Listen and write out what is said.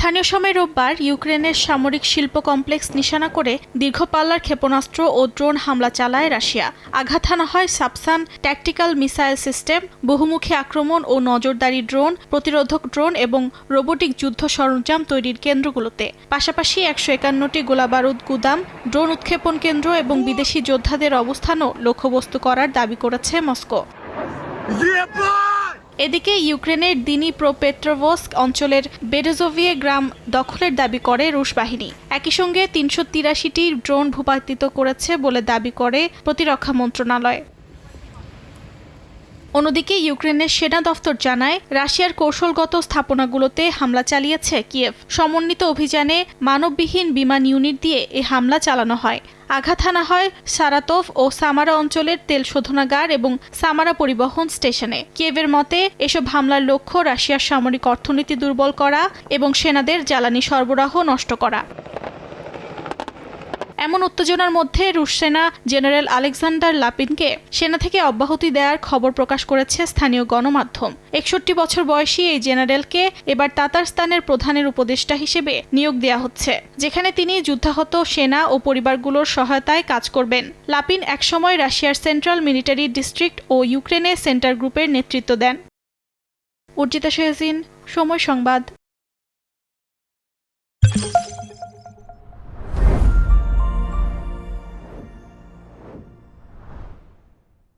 স্থানীয় সময় রোববার ইউক্রেনের সামরিক শিল্প কমপ্লেক্স নিশানা করে দীর্ঘপাল্লার ক্ষেপণাস্ত্র ও ড্রোন হামলা চালায় রাশিয়া। আঘাত হানা হয় সাবসান ট্যাকটিক্যাল মিসাইল সিস্টেম, বহুমুখী আক্রমণ ও নজরদারি ড্রোন, প্রতিরোধক ড্রোন এবং রোবোটিক যুদ্ধ সরঞ্জাম তৈরির কেন্দ্রগুলোতে। পাশাপাশি একশো একান্নটি গোলাবারুদ গুদাম, ড্রোন উৎক্ষেপণ কেন্দ্র এবং বিদেশি যোদ্ধাদের অবস্থানও লক্ষ্যবস্তু করার দাবি করেছে মস্কো। এদিকে ইউক্রেনের দিনী প্রোপেট্রোভস্ক অঞ্চলের বেডোজোভিয়ে গ্রাম দখলের দাবি করে রুশ বাহিনী। একই সঙ্গে তিনশো তিরাশিটি ড্রোন ভূপাতিত করেছে বলে দাবি করে প্রতিরক্ষা মন্ত্রণালয়। অন্যদিকে ইউক্রেনের সেনা দফতর জানায় রাশিয়ার কৌশলগত স্থাপনাগুলোতে হামলা চালিয়েছে কিয়েভ। সমন্বিত অভিযানে মানববিহীন বিমান ইউনিট দিয়ে এ হামলা চালানো হয়। আঘাত হানা হয় সারাতোভ ও সামারা অঞ্চলের তেল শোধনাগার এবং সামারা পরিবহন স্টেশনে। কিয়েভের মতে, এসব হামলার লক্ষ্য রাশিয়ার সামরিক অর্থনীতি দুর্বল করা এবং সেনাদের জ্বালানি সরবরাহ নষ্ট করা। এমন উত্তেজনার মধ্যে রুশ সেনা জেনারেল আলেকজান্ডার লাপিনকে সেনা থেকে অব্যাহতি দেওয়ার খবর প্রকাশ করেছে স্থানীয় গণমাধ্যম। একষট্টি বছর বয়সী এই জেনারেলকে এবার তাতারস্তানের প্রধানের উপদেষ্টা হিসেবে নিয়োগ দেওয়া হচ্ছে, যেখানে তিনি যুদ্ধাহত সেনা ও পরিবারগুলোর সহায়তায় কাজ করবেন। লাপিন একসময় রাশিয়ার সেন্ট্রাল মিলিটারি ডিস্ট্রিক্ট ও ইউক্রেনে সেন্টার গ্রুপের নেতৃত্ব দেন। অর্জিতা শেহজিন, সময় সংবাদ।